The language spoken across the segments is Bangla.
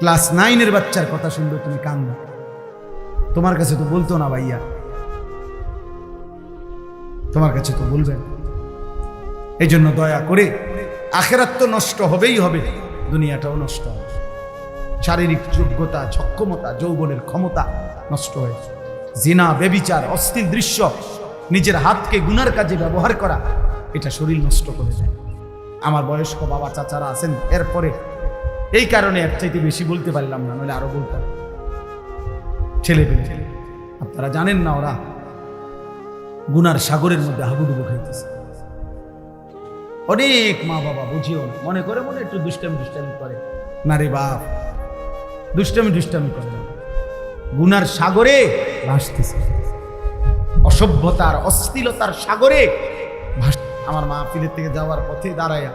ক্লাস নাইনের বাচ্চার কথা শুনলে তুমি কান্দো তোমার কাছে তো বলতো না ভাইয়া। তোমার কাছে তো বলবেন এই জন্য দয়া করে, আখেরাত তো নষ্ট হবেই হবে, দুনিয়াটাও নষ্ট হবে। শারীরিক যোগ্যতা সক্ষমতা যৌবনের ক্ষমতা নষ্ট হয়েছে। জিনা, বেবিচার, অস্থির দৃশ্য, নিজের হাতকে গুনার কাজে ব্যবহার করা, এটা শরীর নষ্ট করে দেয়। আমার বয়স্ক বাবা চাচারা আছেন, এরপরে এই কারণে এর চাইতে বেশি বলতে পারলাম না, নইলে আরও বলতাম। ছেলে পেলে। আপনারা জানেন না ওরা গুনার সাগরের মধ্যে হাবুডুবু খাইতেছে। অনেক মা বাবা বুঝিও না, মনে করে মনে একটু দুষ্টামি দুষ্টামি করে। না রে বাপ, দুষ্টামি দুষ্টামি করে। গুনার সাগরে ভাসতেছে। অসভ্যতার, অশ্লীলতার সাগরে ভাস- আমার মা থেকে যাওয়ার পথে দাঁড়াইয়া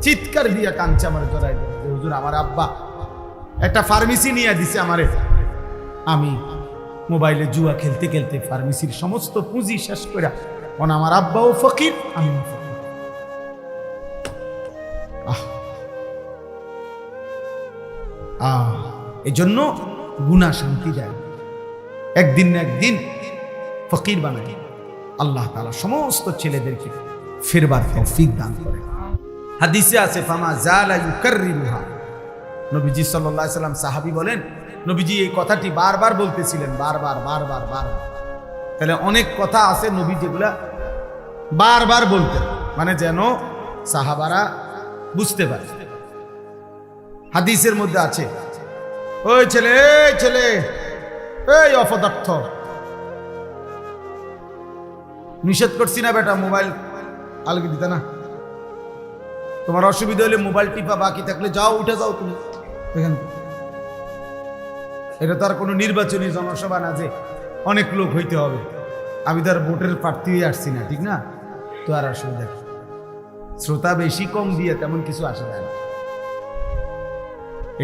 চিৎকার দিয়া কাঞ্চে আমার জড়াই হুজুর আমার আব্বা একটা ফার্মেসি নিয়ে দিছে আমারে। আমি মোবাইলে জুয়া খেলতে খেলতে ফার্মেসির সমস্ত পুঁজি শেষ করে কারণ আমার আব্বাও ফকির আমি আহ। আহ। এই জন্য গুণা শান্তি দেয় একদিন না একদিন ফকির বানায়। আল্লাহ তাআলা সমস্ত ছেলেদেরকে ফেরবার তৌফিক দান করে হাদিসে আছে, ফামা জালা ইউকাররিরুহা নবীজি আলাইহি সাল্লাম সাহাবি বলেন, নবীজি এই কথাটি বারবার বলতেছিলেন, বারবার বারবার বারবার। তাহলে অনেক কথা আছে নবী যেগুলা বারবার বলতেন মানে যেন সাহাবারা বুঝতে পারে। হাদিসের মধ্যে আছে, ওই ছেলে, এই ছেলে, এই অপদার্থ। নিষেধ করছি না বেটা, মোবাইল আলগে দিতে না। তোমার অসুবিধা হলে মোবাইল টিপা বাকি থাকলে যাও, উঠে যাও তুমি। থেকে। এটা তো আর কোনো নির্বাচনী জনসভা না যে অনেক লোক হইতে হবে। আমি তো আর ভোটের প্রার্থী আসছি না, ঠিক না? তো আর অসুবিধা কি? শ্রোতা বেশি কম দিয়ে তেমন কিছু আসা যায় না।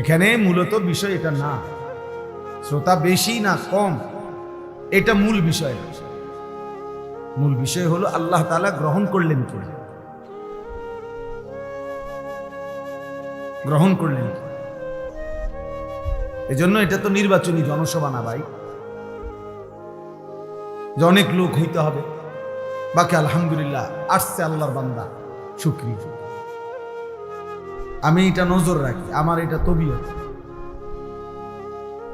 এখানে মূলত বিষয় এটা না। শ্রোতা বেশি না কম, এটা মূল বিষয়। মূল বিষয় হলো আল্লাহ তাআলা গ্রহণ করলেন কি? গ্রহণ করলেন। এজন্য এটা তো নির্বাচনী জনসভা না ভাই। যে অনেক লোক হইতে হবে। বাকি আলহামদুলিল্লাহ, আসছে আল্লাহর বান্দা, শুক্রিয়া। আমি এটা নজর রাখি, আমার এটা তবিয়ত।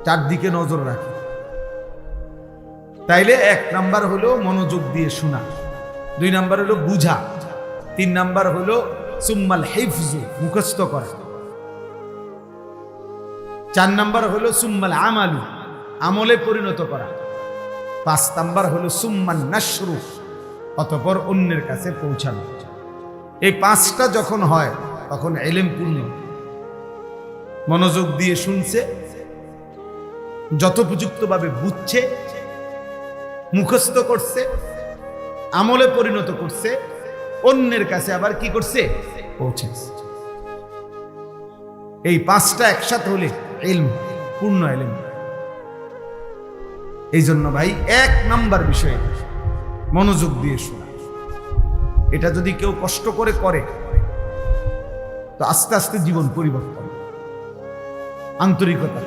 চারদিকে নজর রাখি। তাইলে এক নাম্বার হলো মনোযোগ দিয়ে শোনা, দুই নাম্বার হলো বুঝা, তিন নাম্বার হলো সুম্মাল হেফজু, মুখস্থ করা। চার নাম্বার হলো সুম্মাল আমালু, আমলে পরিণত করা। পাঁচ নাম্বার হলো সুম্মান নাসরু অতপর অন্যের কাছে পৌঁছানো। এই পাঁচটা যখন হয়, তখন এলেম পূর্ণ। মনোযোগ দিয়ে শুনছে, যথোপযুক্তভাবে বুঝছে, মুখস্থ করছে, আমলে পরিণত করছে, অন্যের কাছে আবার কি করছে? পৌঁছেছে। এই পাঁচটা একসাথে হলে এলম পূর্ণ এলম এই জন্য ভাই, এক নাম্বার বিষয়। মনোযোগ দিয়ে শোনা। এটা যদি কেউ কষ্ট করে করে, তো আস্তে আস্তে জীবন পরিবর্তন, আন্তরিকতা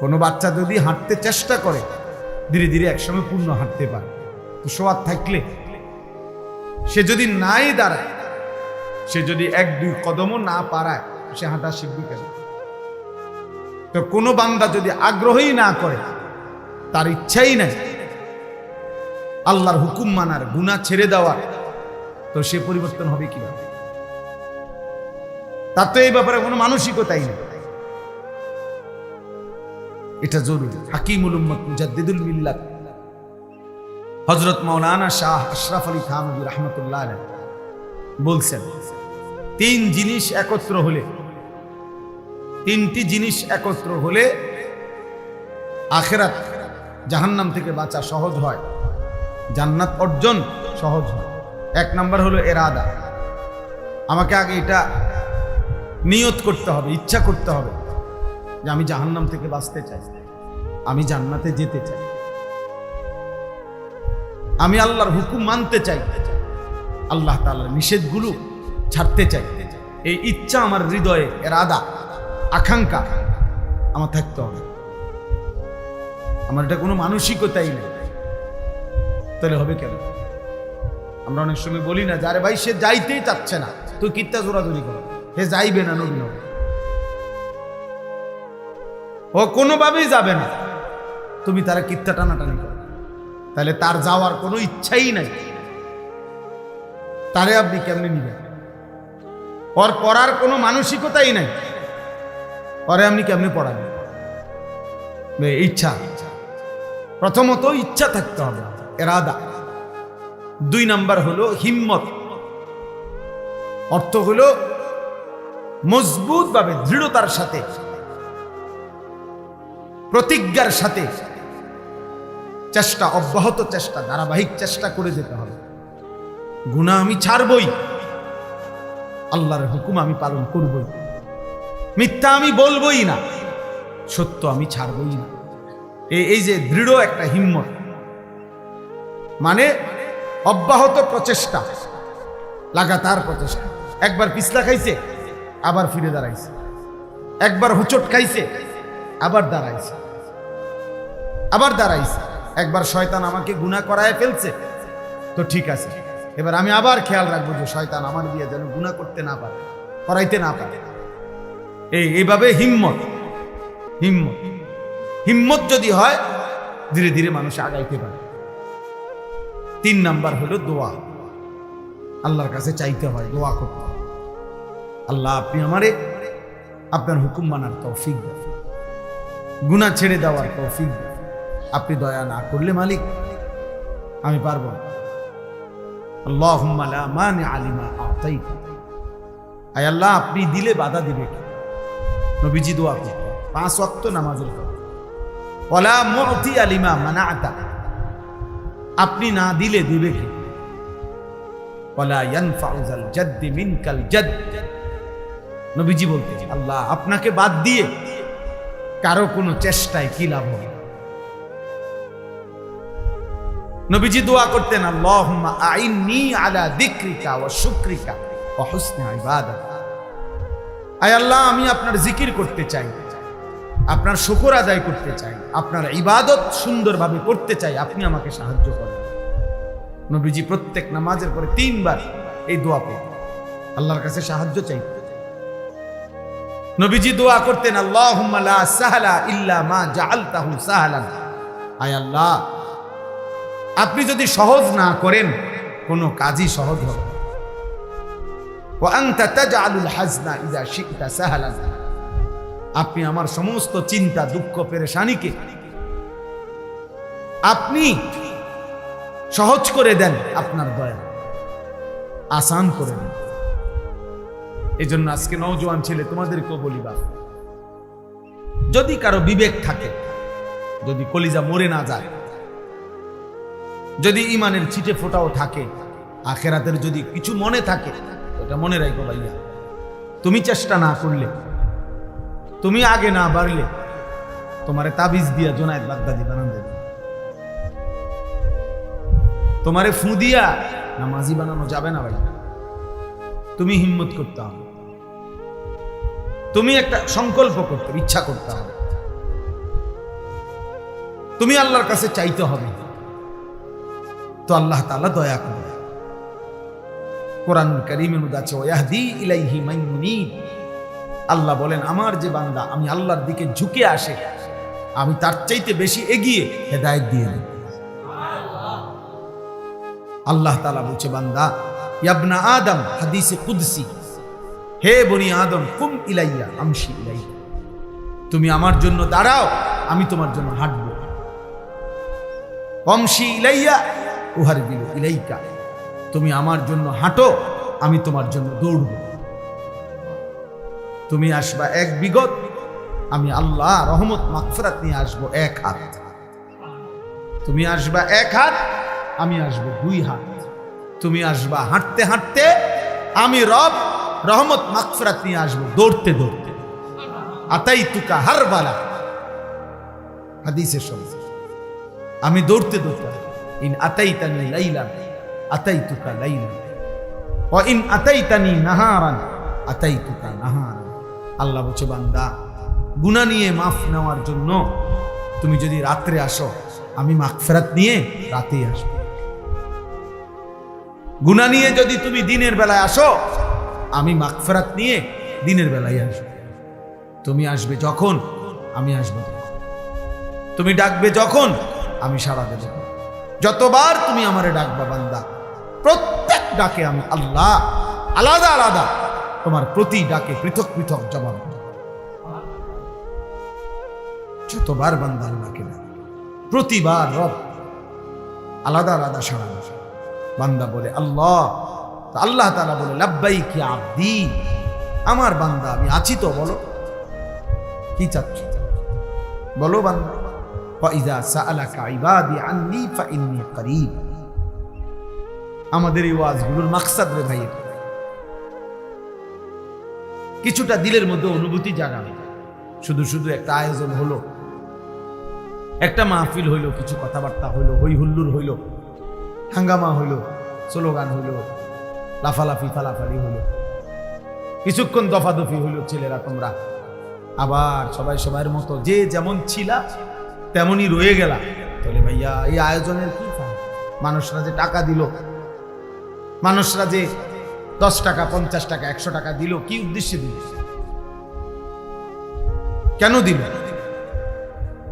কোনো বাচ্চা যদি হাঁটতে চেষ্টা করে, ধীরে ধীরে একসময় পূর্ণ হাঁটতে পারে। তো সোয়াদ থাকলে, সে যদি নাই দাঁড়ায়, সে যদি এক দুই কদমও না পারায়, সে হাঁটা শিখবে কেন? তো কোনো বান্দা যদি আগ্রহই না করে, তার ইচ্ছাই নাই। আল্লাহর হুকুম মানার গুণা ছেড়ে দেওয়ার, তো সে পরিবর্তন হবে কীভাবে? তার তো এই ব্যাপারে কোনো মানসিকতাই নেই। এটা জরুরি। হাকিমুল উম্মত মুজাদ্দিদুল মিল্লাত। হজরত মৌলানা শাহ আশরাফ আলী থানবী রহমতুল্লাহ বলছেন, তিন জিনিস একত্র হলে তিনটি জিনিস একত্র হলে আখেরাত জাহান্নাম থেকে বাঁচা সহজ হয়, জান্নাত অর্জন সহজ হয়। এক নাম্বার হলো এরাদা। আমাকে আগে এটা নিয়ত করতে হবে, ইচ্ছা করতে হবে যে আমি জাহান্নাম থেকে বাঁচতে চাই, আমি জান্নাতে যেতে চাই, আমি আল্লাহর হুকুম মানতে চাই, আল্লাহ তাআলার নিষেধগুলো ছাড়তে চাই। এই ইচ্ছা আমার হৃদয়ে এর আদা আকাঙ্ক্ষা আমার থাকতে হবে। আমার এটা কোনো মানসিকতাই নেই। তাহলে হবে কেন? আমরা অনেক সময় বলি না যারে ভাই, সে যাইতেই চাচ্ছে না। তুই কিত্তা জোরাজোরি করো। হে যাইবে না নবীন ও কোনোভাবেই যাবে না। তুমি তারা কিত্তা টানাটানি করো। তাহলে তার যাওয়ার কোনো ইচ্ছাই নাই। তারে আপনি কেমনে নিবেন? ওর পড়ার কোনো মানসিকতাই নাই। পরে আপনি কেমনে পড়াবেন বে, ইচ্ছা। প্রথমত ইচ্ছা থাকতে হবে। এরাদা। দুই নাম্বার হলো হিম্মত। অর্থ হলো মজবুত ভাবে দৃঢ়তার সাথে প্রতিজ্ঞার সাথে চেষ্টা অব্যাহত চেষ্টা ধারাবাহিক চেষ্টা করে যেতে হবে। গুণা আমি ছাড়বই। আল্লাহর হুকুম আমি পালন করবই। মিথ্যা আমি বলবই না, সত্য আমি ছাড়বই না। এই যে দৃঢ় একটা হিম্মত মানে অব্যাহত প্রচেষ্টা, লাগাতার প্রচেষ্টা। একবার পিছলা খাইছে, আবার ফিরে দাঁড়াইছে। একবার হুচট খাইছে, আবার দাঁড়াইছে। আবার দাঁড়াইছে। একবার শয়তান আমাকে গুণা করায় ফেলছে, তো ঠিক আছে। এবার আমি আবার খেয়াল রাখব যে শয়তান আমার দিয়ে যেন গুণা করতে না পারে, করাইতে না পারে। এই, এইভাবে হিম্মত। হিম্মত। হিম্মত যদি হয়, ধীরে ধীরে মানুষ আগাইতে পারে। তিন নাম্বার হলো দোয়া। আল্লাহর কাছে চাইতে হয়, দোয়া করতে হয়। আল্লাহ, আপনি আমারে আপনার হুকুম মানার তৌফিক দেন। গুণা ছেড়ে দেওয়ার তৌফিক দেন। আপনি দয়া না করলে মালিক, আমি পারব না। আল্লাহুম্মা লা মানিআ লিমা আ'তাইতা। আয় আল্লাহ, আপনি দিলে বাধা দিবে কে? নবীজি দোয়া করতেন পাঁচ ওয়াক্ত নামাজের ওয়ালা মু'তি আলিমা মানাআতা আপনি না দিলে দিবে কে? নবীজি বলতেন আল্লাহ, আপনাকে বাদ দিয়ে কারও কোনো চেষ্টায় কি লাভ হবে? নবীজি দোয়া করতেন, আল্লাহুম্মা আইন্নি আলা যিকরিকা ওয়া শুকরিকা ওয়া হুসনি ইবাদাত। আয় আল্লাহ, আমি আপনার জিকির করতে চাই, আপনার শুকর আদায় করতে চাই, আপনার ইবাদত সুন্দরভাবে করতে চাই, আপনি আমাকে সাহায্য করেন। নবীজি প্রত্যেক নামাজের পরে তিনবার এই দোয়া পড়তেন। আল্লাহর কাছে সাহায্য চাই নবীজি দোয়া করতেন সাহলা ইল্লা মা আয় আল্লাহ, আপনি যদি সহজ না করেন, কোনো কাজই সহজ হবে আপনি আমার সমস্ত চিন্তা, দুঃখ, পেরেশানিকে আপনি সহজ করে দেন আপনার দয়া। আসান করে দেন। এই জন্য আজকে নওজোয়ান ছেলে, তোমাদেরকেও বলি বাপ, যদি কারও বিবেক থাকে, যদি কলিজা মরে না যায়, যদি ইমানের ছিটে ফোটাও থাকে, আখেরাতের যদি কিছু মনে থাকে ওটা মনে রাখো ভাইয়া। তুমি চেষ্টা না করলে, তুমি আগে না বাড়লে, তোমারে তাবিজ দিয়া জোনায়েত বাগদাদি বানান দেবে। তোমারে ফু দিয়া নামাজি বানানো যাবে না ভাই তুমি হিম্মত করতে হবে। তুমি একটা সংকল্প করতে, ইচ্ছা করতে হবে। তুমি আল্লাহর কাছে চাইতে হবে। তো আল্লাহ তাআলা দয়া করবে কোরআন করিমের আছে, ওয়াহদি ইলাইহি মান ইউনিব আল্লাহ বলেন, আমার যে বান্দা, আমি আল্লাহর দিকে ঝুঁকে আসে, আমি তার চাইতে বেশি এগিয়ে হেদায়েত দিয়ে দিই আল্লাহ তালা বলছে, বান্দা ইয়াবনা আদম, হাদিসে কুদসি, হে বনি আদম, কুম ইলাইয়া, আমশি ইলাইয়া। তুমি আমার জন্য দাঁড়াও, আমি তোমার জন্য হাঁটবো। অমশি ইলাইয়া উহার দিল ইলাইকা। তুমি আমার জন্য হাঁটো, আমি তোমার জন্য দৌড়ব। তুমি আসবা এক বিগত, আমি আল্লাহ রহমত মাকফরাত নিয়ে আসব এক হাত। তুমি আসবা এক হাত, আমি আসব দুই হাত। তুমি আসবা হাঁটতে হাঁটতে, আমি রব রহমত মাকফরাত নিয়ে আসব দৌড়তে দৌড়তে। আতাই তুকা হার বালা হাদিসের সঙ্গে। আমি দৌড়তে দৌড়তে। ইন আতাইতানি লাইলান আতাইতুকা লাইলান ও ইন আতাইতানি নাহারান আতাইতুকা নাহারান আল্লাহ বলছে, বান্দা গুণা নিয়ে মাফ নেওয়ার জন্য তুমি যদি রাত্রে আসো, আমি মাগফেরাত নিয়ে রাতেই আসব। গুণা নিয়ে যদি তুমি দিনের বেলায় আসো, আমি মাগফেরাত নিয়ে দিনের বেলায় আসব। তুমি আসবে যখন, আমি আসব তুমি ডাকবে যখন, আমি সারা দেব। যতবার তুমি আমারে ডাকবা, বান্দা প্রত্যেক ডাকে আমি আল্লাহ আলাদা আলাদা তোমার প্রতি ডাকে পৃথক পৃথক জবাব দেব। যতবার বান্দা আল্লাহকে ডাকে প্রতিবার রব আলাদা আলাদা সাড়া দেবে বান্দা বলে আল্লাহ তো আল্লাহ তালা বলে লাব্বাই কি আব্দি আমার বান্দা আমি আছি তো বলো কি চাচ্ছ বলো বান্দা فإذا سألك عبادي عني فإني قريب আমাদের এই ওয়াজগুলোর মাকসাদ রে ভাই কিছুটা দিলের মধ্যে অনুভূতি জাগাবে শুধু শুধু একটা আয়োজন হলো। একটা মাহফিল হইল, কিছু কথাবার্তা হইল হই হুল্লুর হইল, হাঙ্গামা হইল, স্লোগান হইল, লাফালাফি, ফালাফালি হইল। কিছুক্ষণ দফাদফি হইল, ছেলেরা তোমরা। আবার সবাই সবার মতো, যে যেমন ছিলা, তেমনই রয়ে গেলা। তাহলে ভাইয়া, এই আয়োজনের কি মানুষরা যে টাকা দিল মানুষরা যে দশ টাকা, পঞ্চাশ টাকা, একশো টাকা দিল, কি উদ্দেশ্যে দিল? কেন দিল?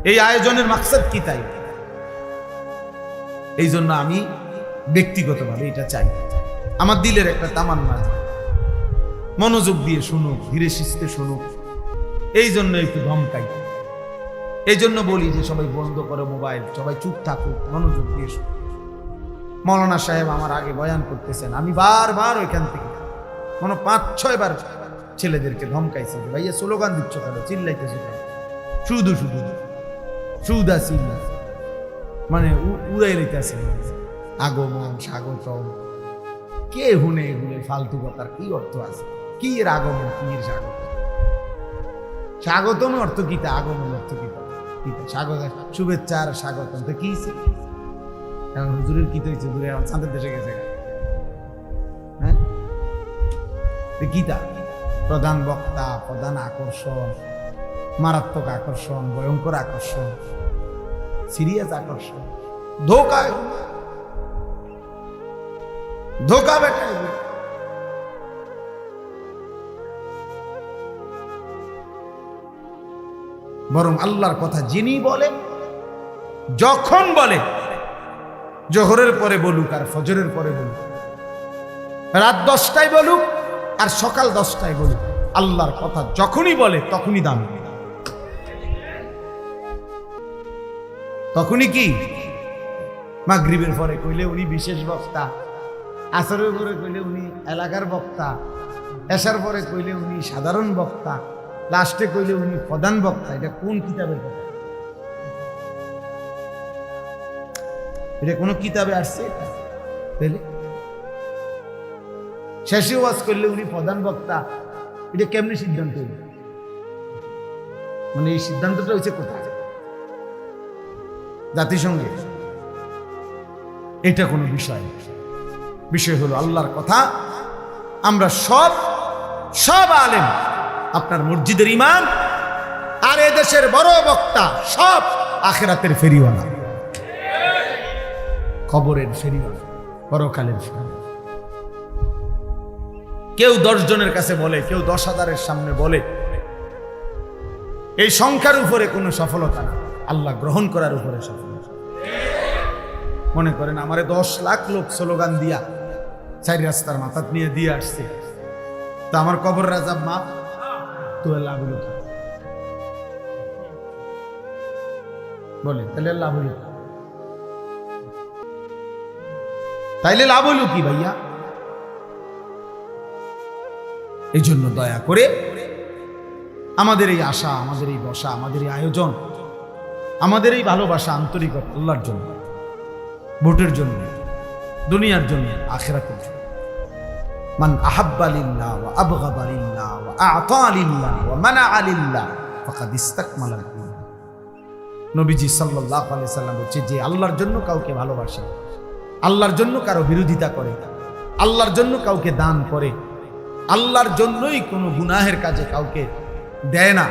এই আয়োজনের মাকসাদ কি তাই? এই জন্য আমি ব্যক্তিগতভাবে এটা চাই। আমার দিলের একটা তামান্না মনোযোগ দিয়ে শুনুক, ধীরে শিস্তে শুনুক। এই জন্য একটু ধমকাই এই জন্য বলি যে সবাই বন্ধ করো মোবাইল, সবাই চুপ থাকুক, মনোযোগ দিয়ে শুনুক। মৌলানা সাহেব আমার আগে বয়ান করতেছেন। আমি বারবার ওইখান থেকে মনে পাঁচ, ছয় বার ছেলেদেরকে ধমকাইছে ভাইয়া স্লোগান দিচ্ছ কেন? চিল্লাইতেছো কেন? শুধু শুধু সুদা, চিল্লা। মানে উড়াই লইতেছে। আগমন, স্বাগতম। কে হুনে এগুলো ফালতু কথার কি অর্থ আছে? কি এর আগমন, কি এর স্বাগত? স্বাগতম অর্থ কিতা আগমন অর্থ কিতা কিতা স্বাগত, শুভেচ্ছা আর স্বাগতম। তো কি? এখন হুজুরের কি হয়েছে চাঁদের দেশে গেছে হ্যাঁ তো কিতা প্রধান বক্তা, প্রধান আকর্ষণ, মারাত্মক আকর্ষণ, ভয়ঙ্কর আকর্ষণ, সিরিয়াস আকর্ষণ ধোকা এগুলো। ধোকা বেটা এগুলো। বরং আল্লাহর কথা যিনি বলে যখন বলে জোহরের পরে বলুক আর ফজরের পরে বলুক। রাত দশটায় বলুক আর সকাল দশটায় বলুক। আল্লাহর কথা যখনই বলে, তখনই দাম তখনই কি? মাগরিবের পরে কইলে উনি বিশেষ বক্তা, আসরের পরে কইলে উনি এলাকার বক্তা এসার পরে কইলে উনি সাধারণ বক্তা, লাস্টে কইলে উনি প্রধান বক্তা, এটা কোন কিতাবের কথা? এটা কোনো কিতাবে আসছে? তাহলে শেষে ওয়াজ করলে উনি প্রধান বক্তা। এটা কেমনি সিদ্ধান্ত হইল মানে এই সিদ্ধান্তটা হচ্ছে কোথায়? জাতিসংঘে। এটা কোনো বিষয়। বিষয় হলো আল্লাহর কথা। আমরা সব সব আলেম, আপনার মসজিদের ইমাম আর এদেশের বড় বক্তা, সব আখেরাতের ফেরিওয়ালা। খবরের ফেরিওয়ালা পরকালের ফেরিওয়ালা কেউ দশ জনের কাছে বলে, কেউ দশ হাজারের সামনে বলে। এই সংখ্যার উপরে কোনো সফলতা না আল্লাহ গ্রহণ করার উপরে সফলতা মনে করেন, আমারে দশ লাখ লোক স্লোগান দিয়া, চারি রাস্তার মাথাত নিয়ে দিয়ে আসছে। তা আমার কবর রাজা মা তো লাভ বলে, তাহলে লাভ তাইলে লাভ হলো কি ভাইয়া? এই জন্য দয়া করে আমাদের এই আশা, আমাদের এই বসা, আমাদের এই আয়োজন, আমাদের এই ভালোবাসা আন্তরিকতা আল্লাহর জন্য, ভোটের জন্য, দুনিয়ার জন্য, আখেরাতের জন্য। মান আহাব্বা লিল্লাহ ওয়া আবগাদা লিল্লাহ ওয়া আ'তা লিল্লাহ ওয়া মানাআ লিল্লাহ ফাকাদ ইসতাকমালাল নবীজি সাল্লাল্লাহু আলাইহি সাল্লাম বলছে, যে আল্লাহর জন্য কাউকে ভালোবাসে আল্লাহর জন্য কারও বিরোধিতা করে, আল্লাহর জন্য কাউকে দান করে, আল্লাহর জন্যই কোনো গুনাহের কাজে কাউকে দেয় না,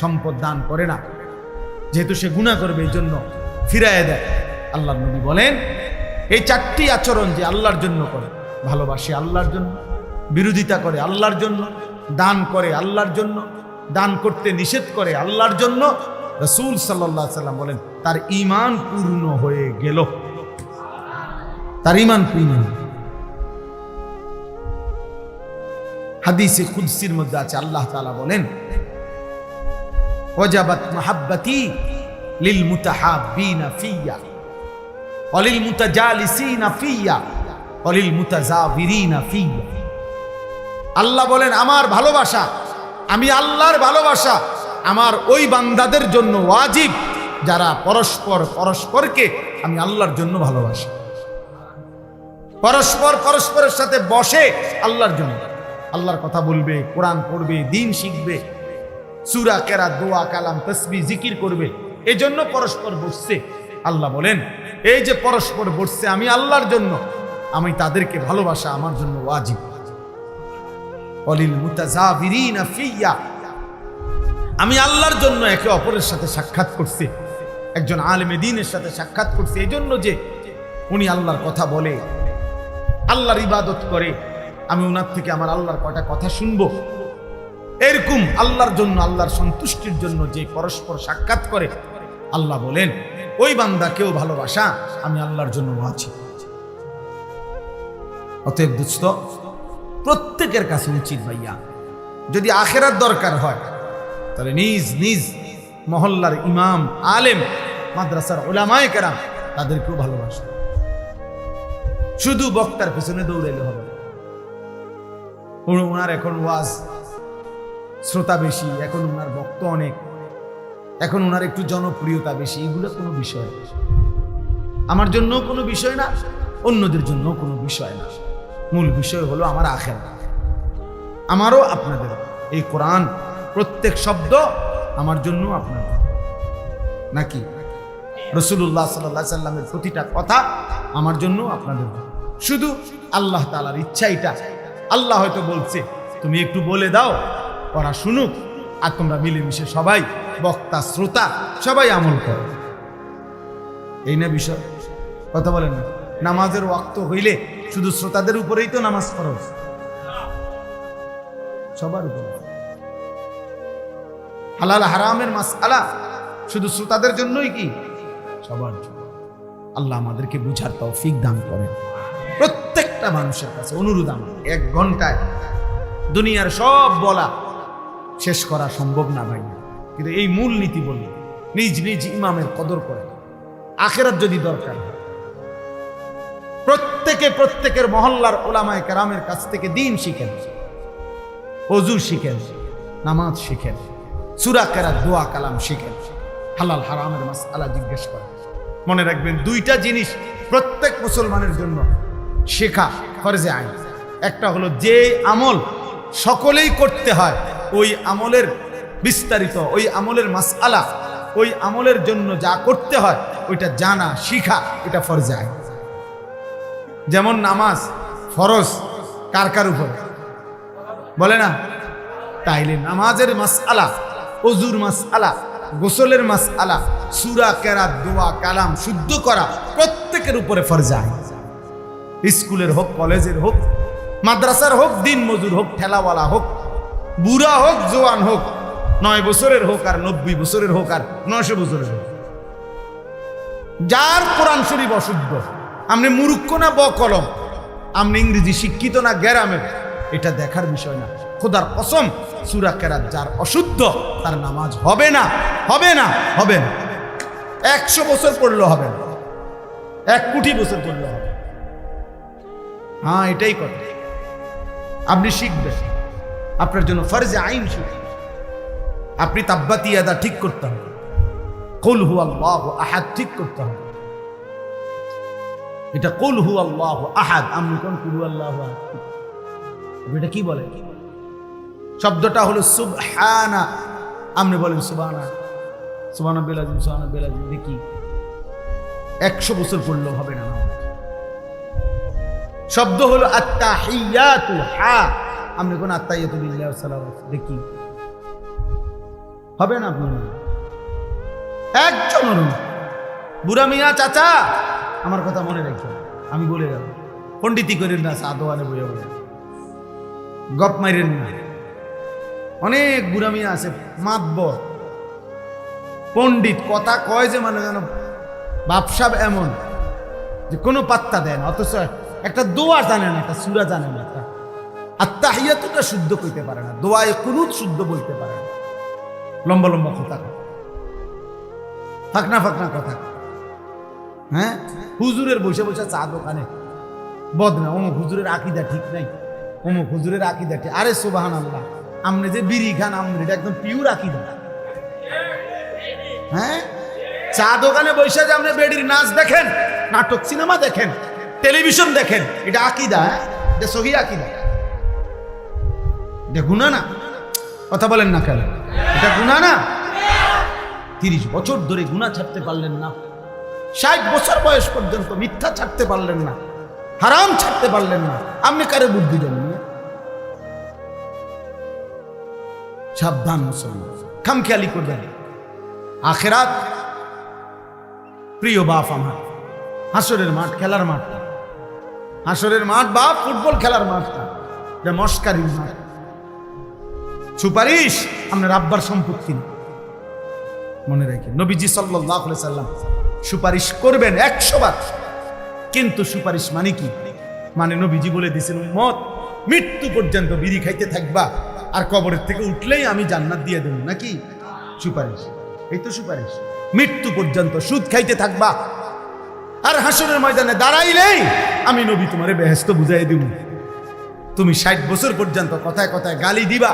সম্পদ দান করে না। যেহেতু সে গুণা করবে, এই জন্য ফিরায় দেয়। আল্লাহ নবী বলেন, এই চারটি আচরণ যে আল্লাহর জন্য করে, ভালোবাসে আল্লাহর জন্য, বিরোধিতা করে আল্লাহর জন্য, দান করে আল্লাহর জন্য, দান করতে নিষেধ করে আল্লাহর জন্য, রসুল সাল্লাহ সাল্লাম বলেন, তার ইমান পূর্ণ হয়ে গেল। তার ইমান হলো। হাদিসে কুদসির মধ্যে আছে, আল্লাহ তালা বলেন, ওয়াজাবাত মাহাব্বাতি লিল মুতাহাব্বিনা ফিয়া ওয়ালিল মুতাজালিসিনা ফিয়া ওয়ালিল মুতাজাবিরিনা ফিয়া আল্লাহ বলেন, আমার ভালোবাসা, আমি আল্লাহর ভালোবাসা, আমার ওই বান্দাদের জন্য ওয়াজিব, যারা পরস্পর পরস্পরকে আমি আল্লাহর জন্য ভালোবাসি পরস্পর পরস্পরের সাথে বসে আল্লাহর জন্য। আল্লাহর কথা বলবে, কোরআন পড়বে, দিন শিখবে, সুরা কেরা দোয়া, কালাম তসবি জিকির করবে। এজন্য পরস্পর বসছে। আল্লাহ বলেন, এই যে পরস্পর বসছে, আমি আল্লাহর জন্য, আমি তাদেরকে ভালোবাসা আমার জন্য ওয়াজিব। অলিল ফিয়া। আমি আল্লাহর জন্য একে অপরের সাথে সাক্ষাৎ করছি। একজন আলেমে দিনের সাথে সাক্ষাৎ করছে। এই জন্য যে উনি আল্লাহর কথা বলে আল্লাহর ইবাদত করে, আমি ওনার থেকে আমার আল্লাহর কটা কথা শুনব? এরকম আল্লাহর জন্য, আল্লাহর সন্তুষ্টির জন্য যে পরস্পর সাক্ষাৎ করে, আল্লাহ বলেন, ওই বান্দাকেও ভালোবাসা, আমি আল্লাহর জন্য আছি অতএব দুস্থ প্রত্যেকের কাছে উচিত ভাইয়া, যদি আখেরার দরকার হয়, তাহলে নিজ নিজ মহল্লার ইমাম, আলেম, মাদ্রাসার ওলামায় কেরাম, তাদেরকেও ভালোবাসা। শুধু বক্তার পেছনে দৌড়াইলে হবে। ওনার এখন ওয়াজ শ্রোতা বেশি, এখন ওনার বক্ত অনেক। এখন ওনার একটু জনপ্রিয়তা বেশি, এগুলো কোনো বিষয় না। আমার জন্য কোনো বিষয় না, অন্যদের জন্য কোনো বিষয় না। মূল বিষয় হলো আমার আখের আমারও আপনাদের, এই কোরআন, প্রত্যেক শব্দ আমার জন্য আপনাদের। নাকি? রসুল্লাহ সাল্লাহ সাল্লামের প্রতিটা কথা আমার জন্য আপনাদের শুধু আল্লাহ তালার ইচ্ছা এটা আল্লাহ হয়তো বলছে, তুমি একটু বলে দাও ওরা শুনুক, আর তোমরা মিলেমিশে সবাই, বক্তা, শ্রোতা, সবাই আমল করো। এই না বিষয়? কথা বলেন না। নামাজের ওয়াক্ত হইলে শুধু শ্রোতাদের উপরেই তো নামাজ ফরজ। সবার উপর। হালাল হারামের মাস আলা শুধু শ্রোতাদের জন্যই কি? সবার জন্য। আল্লাহ আমাদেরকে বুঝার তৌফিক দান করেন। প্রত্যেকটা মানুষের কাছে অনুরোধ আমার, এক ঘন্টায়। দুনিয়ার সব বলা শেষ করা সম্ভব না ভাই। কিন্তু এই মূল নীতি বলি, নিজ নিজ ইমামের কদর করে। আখেরাত যদি দরকার হয়, প্রত্যেকে প্রত্যেকের মহল্লার ওলামায় কেরামের কাছ থেকে দিন শিখেন, অজু শিখেন, নামাজ শিখেন, সুরা কেরা দোয়া, কালাম শিখেন, হালাল হারামের মাস আলা জিজ্ঞেস করেন। মনে রাখবেন, দুইটা জিনিস প্রত্যেক মুসলমানের জন্য শেখা, ফরজে আইন। একটা হলো যে আমল সকলেই করতে হয়, ওই আমলের বিস্তারিত, ওই আমলের মাসআলা, ওই আমলের জন্য যা করতে হয়, ওইটা জানা, শিখা, এটা ফরজে আইন। যেমন নামাজ, ফরজ, কার কার উপরে? বলে না? তাইলে নামাজের মাসআলা অজুর মাসআলা, গোসলের মাসআলা, সুরা, কেরাত, দোয়া, কালাম, শুদ্ধ করা প্রত্যেকের উপরে ফরজায় স্কুলের হোক, কলেজের হোক, মাদ্রাসার হোক দিন মজুর হোক, ঠেলাওয়ালা হোক, বুড়া হোক, জোয়ান হোক, নয় বছরের হোক আর নব্বই বছরের হোক আর নয়শো বছরের হোক। যার কোরআন শরীফ অশুদ্ধ আপনি মুরুক্ষ না বকলম কলম আপনি ইংরেজি শিক্ষিত না গ্যারামের এটা দেখার বিষয় না। খোদার কসম, সুরা কেরাত যার অশুদ্ধ, তার নামাজ হবে না হবে না হবে না। একশো বছর পড়লেও হবে না। এক কোটি বছর পড়লেও হবে হ্যাঁ এটাই কথা আপনি শিখবেন। আপনার জন্য ফরজে আইন শিখবেন। আপনি তাব্বাতি আদা ঠিক করতে হবে। কুল হু আল্লাহ আহাদ ঠিক করতে হবে। এটা কুল হু আল্লাহ আহাদ। আমি কোন কুল আল্লাহ এটা কি বলে শব্দটা হলো সুবহানা। আপনি বলেন সুবহানা। সুবহানা বেলাজিম সুবহানা বেলাজিম দেখি একশো বছর পড়লেও হবে না। শব্দ হলো আত্তাহিয়াতু হা। আপনি কোন ওয়া সালাম দেখি। হবে না আপনি একজন বুড়া মিয়া, চাচা, আমার কথা মনে রাখবেন আমি বলে গেল পণ্ডিতি করেন না সাদোয়ানে বইয়া বলে। গপ মাইরেন না। অনেক বুড়া মিয়া আছে, মাতবর। পণ্ডিত, কথা কয় যে মানে যেন বাপসাব এমন, যে কোনো পাত্তা দেয় না, অথচ একটা দোয়া জানে না একটা সুরা জানে না একটা আত্মাহিয়াতটা শুদ্ধ কইতে পারে না, দোয়ায় কুনুত শুদ্ধ বলতে পারে না। লম্বা লম্বা কথা। ফাঁকনা ফাঁকনা কথা। হ্যাঁ? হুজুরের বসে বসে চা দোকানে। বদনা অমুক হুজুরের আকিদা ঠিক নাই, অমুক হুজুরের আকিদা ঠিক আরে সুবাহান আল্লাহ আপনি যে বিড়ি খান আপনি এটা একদম পিওর আকিদা। হ্যাঁ? চা দোকানে বসে যে আপনি বেডির নাচ দেখেন, নাটক সিনেমা দেখেন টেলিভিশন দেখেন, এটা আকিদা হ্যাঁ? এটা সহি আকিদা। এটা গুণা না? কথা বলেন না কেন? এটা গুণা না? তিরিশ বছর ধরে গুণা ছাড়তে পারলেন না। ষাট বছর বয়স পর্যন্ত মিথ্যা ছাড়তে পারলেন না। হারাম ছাড়তে পারলেন না। আপনি কারে বুদ্ধি দেন? সাবধান মুসলমান। খামখেয়ালি করবেন। আখেরাত প্রিয় বাপ আমার, হাসরের মাঠ, খেলার মাঠ। হাসরের মাঠ বা ফুটবল খেলার মাঠ এটা মস্কারির মাঠ। সুপারিশ, আপনার আব্বার সম্পত্তি মনে রাখি নবীজি সাল্লাহ সাল্লাম সুপারিশ করবেন একশো বার। কিন্তু সুপারিশ মানে কি? মানে নবীজি বলে দিয়েছেন মত মৃত্যু পর্যন্ত বিড়ি খাইতে থাকবা, আর কবরের থেকে উঠলেই আমি জান্নাত দিয়ে দেব। নাকি? সুপারিশ। এই তো সুপারিশ। মৃত্যু পর্যন্ত সুদ খাইতে থাকবা আর হাসনের ময়দানে দাঁড়াইলেই আমি নবী তোমারে বেহেস্ত বুঝাই দিব। তুমি ষাট বছর পর্যন্ত কথায় কথায় গালি দিবা।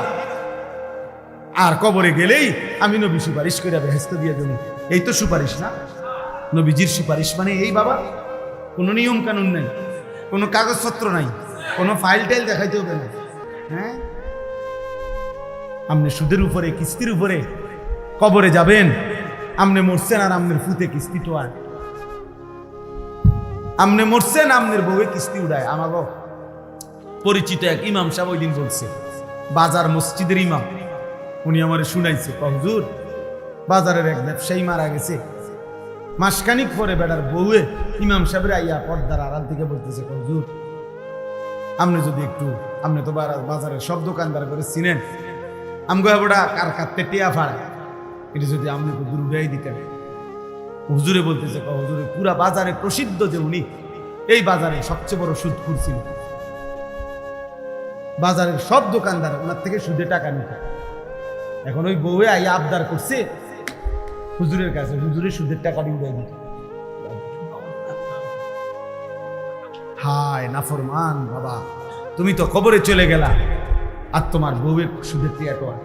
আর কবরে গেলেই আমি নবী সুপারিশ করে বেহেস্ত দিয়ে দেব। এই তো সুপারিশ না? নবীজির সুপারিশ মানে এই বাবা, কোনো নিয়ম কানুন নেই, কোনো কাগজপত্র নাই, কোনো ফাইল টাইল দেখাইতে হবে না হ্যাঁ? আপনি সুদের উপরে, কিস্তির উপরে কবরে যাবেন আপনি মরছেন আর আপনার ফুতে কিস্তি তো আর। আপনি মরছেন আমনের বউয়ে কিস্তি উড়ায় আমাগো। পরিচিত এক ইমাম সাহেব ওই দিন বলছে বাজার মসজিদের ইমাম। উনি আমার শুনাইছে কয়, হুজুর বাজারের এক ব্যবসায়ী মারা গেছে। মাসখানিক পরে বেড়ার বউয়ে ইমাম সাহেবের আইয়া পর্দার আড়াল থেকে বলতেছে কয়, হুজুর আপনি যদি একটু আপনি তো বাজারের সব দোকানদার করে চিনেন। আমগো এবড়া কার কাত্তে টিয়া ফাড়ায়। এটা যদি আপনি একটু দূর উড়াই দিতেন। হুজুরে বলতেছে হুজুরে, পুরা বাজারে প্রসিদ্ধ যে উনি, এই বাজারে সবচেয়ে বড় সুদ ছিল বাজারের সব দোকানদার ওনার থেকে সুদে টাকা নিত। এখন ওই বউয়ে আই আবদার করছে, হুজুরের কাছে হুজুরের সুদের টাকা উড়াই দিত। হায়, নাফরমান বাবা, তুমি তো কবরে চলে গেলা, আর তোমার বউয়ের সুদের আর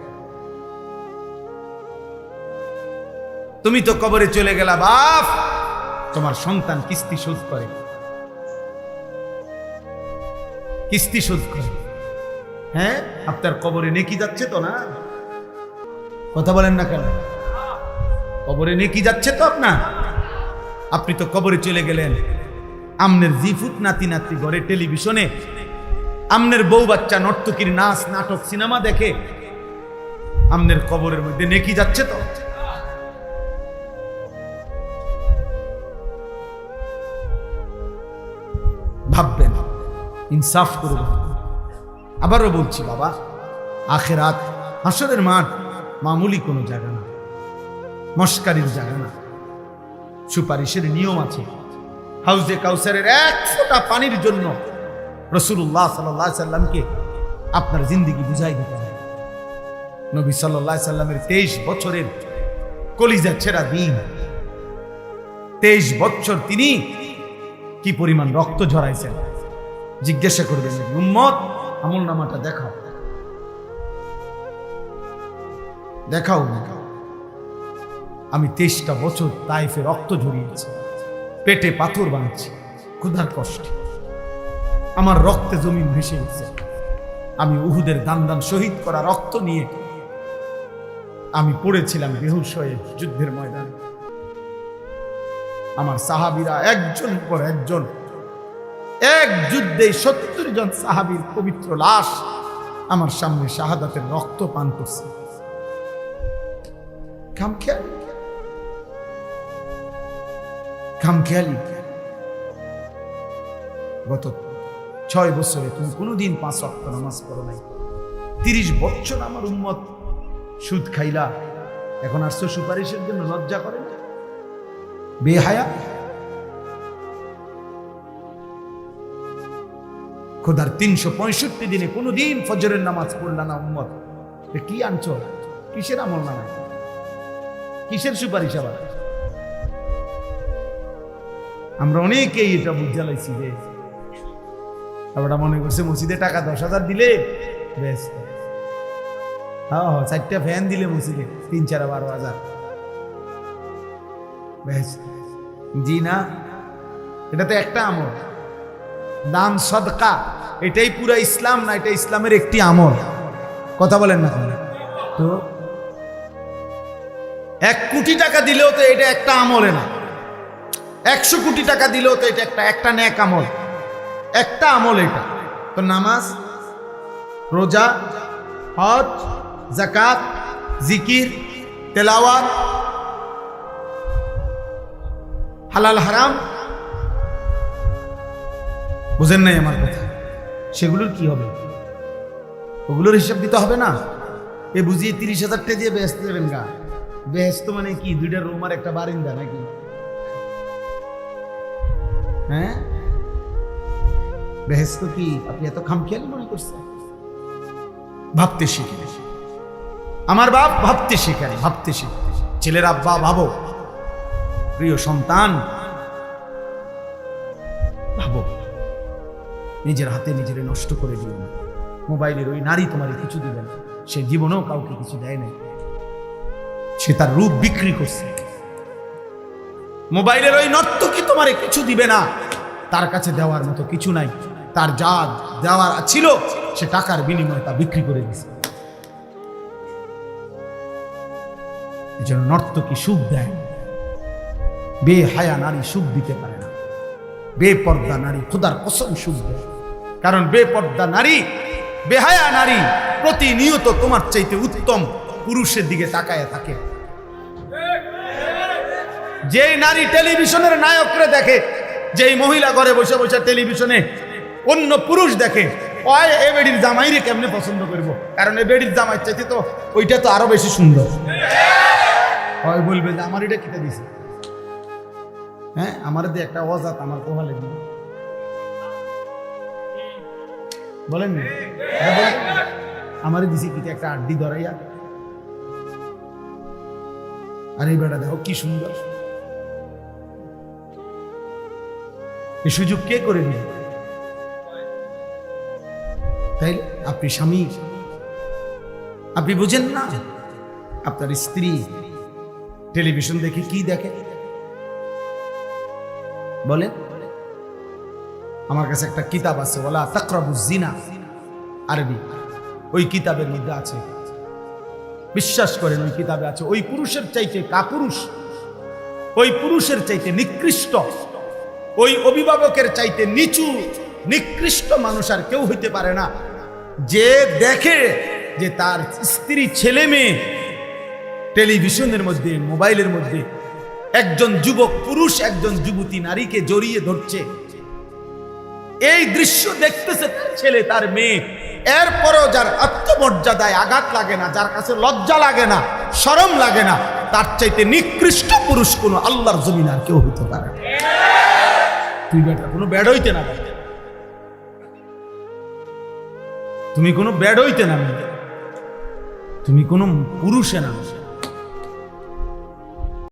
তুমি তো কবরে চলে গেলা, বাপ। তোমার সন্তান কিস্তি শোধ করে। কিস্তি শোধ করে। হ্যাঁ? আপনার কবরে নেকি যাচ্ছে তো না? কথা বলেন না কেন? কবরে নেকি যাচ্ছে তো আপনার? আপনি তো কবরে চলে গেলেন। আমনের জিফুত নাতি নাতি ঘরে টেলিভিশনে। আমনের বউ বাচ্চা নর্তকীর নাচ, নাটক, সিনেমা দেখে। আমনের কবরের মধ্যে নেকি যাচ্ছে তো? ইনসাফ করে। আবারও বলছি, বাবা আখের আখেরাত হাসরের মাঠ মামুলি কোনো জায়গা না, মস্কারির জায়গা না। সুপারিশের নিয়ম আছে। হাউজে কাউসারের এক ফোঁটা পানির জন্য রসুল্লাহ সাল্লাহ সাল্লামকে আপনার জিন্দিগি বুঝাই দিতে হয় নবী সাল্লাহ সাল্লামের তেইশ বছরের কলিজা ছেড়া দিন, তেইশ বছর তিনি কি পরিমাণ রক্ত ঝরাইছেন? জিজ্ঞাসা করবেন, উম্মত আমল নামাটা দেখাও। দেখাও দেখাও আমি তেইশটা বছর তাইফে রক্ত ঝরিয়েছি, পেটে পাথর বাঁধছি, ক্ষুধার কষ্টে। আমার রক্তে জমিন ভেসে গেছে। আমি উহুদের দান দান শহীদ করা রক্ত নিয়ে আমি পড়েছিলাম বেহুশ যুদ্ধের ময়দানে। আমার সাহাবিরা একজন পর একজন এক যুদ্ধে সত্তর জন সাহাবীর পবিত্র লাশ আমার সামনে শাহাদাতের রক্ত পান করছে গত ছয় বছরে তুমি কোনোদিন পাঁচ অক্ট নামাজ পড়ো নাই। তিরিশ বছর আমার উম্মত সুদ খাইলা। এখন আসছো সুপারিশের জন্য লজ্জা করেন বেহায়া? খোদার তিনশো পঁয়ষট্টি দিনে কোনোদিন ফজরের নামাজ পড়লা না, উম্মত। কি আনছো কিসের আমল না কিসের সুপারিশ আবার? আমরা অনেকেই এটা বুঝা লাইছি যে আমরা মনে করছে মসজিদে টাকা দশ হাজার দিলে, বেশ। হ্যাঁ হ্যাঁ চারটা ফ্যান দিলে মসজিদে তিন চার বারো হাজার। বেশ। জি না এটা তো একটা আমল। দান সদকা, এটাই পুরো ইসলাম না, এটা ইসলামের একটি আমল। কথা বলেন না? তো এক কোটি টাকা দিলেও তো এটা একটা আমলে না। একশো কোটি টাকা দিলেও তো এটা একটা একটা ন্যাক আমল। একটা আমল এটা। তো নামাজ, রোজা, হজ জাকাত জিকির, তেলাওয়াত, হালাল হারাম বুঝেন নাই আমার কথা। সেগুলোর কি হবে? ওগুলোর হিসাব দিতে হবে না? এ বুঝিয়ে তিরিশ হাজার টাকা দিয়ে ব্যস্ত দেবেন গা। ব্যস্ত মানে কি? দুইটা রুম আর একটা বারিন্দা নাকি? হ্যাঁ? বেহেস্ত কি আপনি এত খামখেয়ালি মনে করছেন? ভাবতে শিখে। আমার বাপ ভাবতে শেখায়, ভাবতে শিখে। ছেলের আব্বা, ভাবো। প্রিয় সন্তান নিজের হাতে নিজের নষ্ট করে দিও না। মোবাইলের ওই নারী তোমার কিছু দেবে না। সে জীবনেও কাউকে কিছু দেয় না সে তার রূপ বিক্রি করছে। মোবাইলের ওই নর্তকি তোমার কিছু দিবে না। তার কাছে দেওয়ার মতো কিছু নাই। তার যা দেওয়ার ছিল, সে টাকার বিনিময়ে তা বিক্রি করে দিছে। এই জন্য নর্তকী সুখ দেয় বেহায়া নারী সুখ দিতে পারে না। বেপর্দা নারী খোদার কসম সুখ দেয় কারণ বেপর্দা নারী, বেহায়া নারী প্রতিনিয়ত তোমার চাইতে উত্তম পুরুষের দিকে তাকায় থাকে। যেই নারী টেলিভিশনের নায়করে দেখে, যেই মহিলা ঘরে বসে বসে টেলিভিশনে অন্য পুরুষ দেখে, ওই এ বেডির জামাইরে কেমনে পছন্দ করব? কারণ এ বেডির জামাই চাইতে তো ওইটা তো আরও বেশি সুন্দর। হয় বলবে যে আমার এটা কেটে দিছে। হ্যাঁ আমার দিয়ে একটা অজাত, আমার কোহালে দিবে। বলেন বলেন। দিছে কিতে একটা আড্ডি ধরাইয়া। আর এই বেটা দেখো কি সুন্দর। এই সুযোগ কে করে দিল? তাই আপনি স্বামী। আপনি বুঝেন না আপনার স্ত্রী টেলিভিশন দেখে কি দেখে? বলেন। আমার কাছে একটা কিতাব আছে বলা তাকরাবুজ জিনা আরবি। ওই কিতাবের মধ্যে আছে। বিশ্বাস করেন, ওই কিতাবে আছে। ওই পুরুষের চাইতে কাপুরুষ, ওই পুরুষের চাইতে নিকৃষ্ট, ওই অভিভাবকের চাইতে নিচু, নিকৃষ্ট মানুষ আর কেউ হইতে পারে না। যে দেখে যে তার স্ত্রী ছেলে মেয়ে টেলিভিশনের মধ্যে, মোবাইলের মধ্যে একজন যুবক পুরুষ, একজন যুবতী নারীকে জড়িয়ে ধরছে এই দৃশ্য দেখতেছে ছেলে, তার মেয়ে। এরপরও যার আত্মমর্যাদায় আঘাত লাগে না, যার কাছে লজ্জা লাগে না, শরম লাগে না, তার চাইতে নিকৃষ্ট পুরুষ কোনো আল্লাহর জমিন আর কেউ হইতে পারে। তুই বেটা, কোনো ব্যাড হইতে না তুমি কোনো ব্যাড হইতে না তুমি কোনো পুরুষে না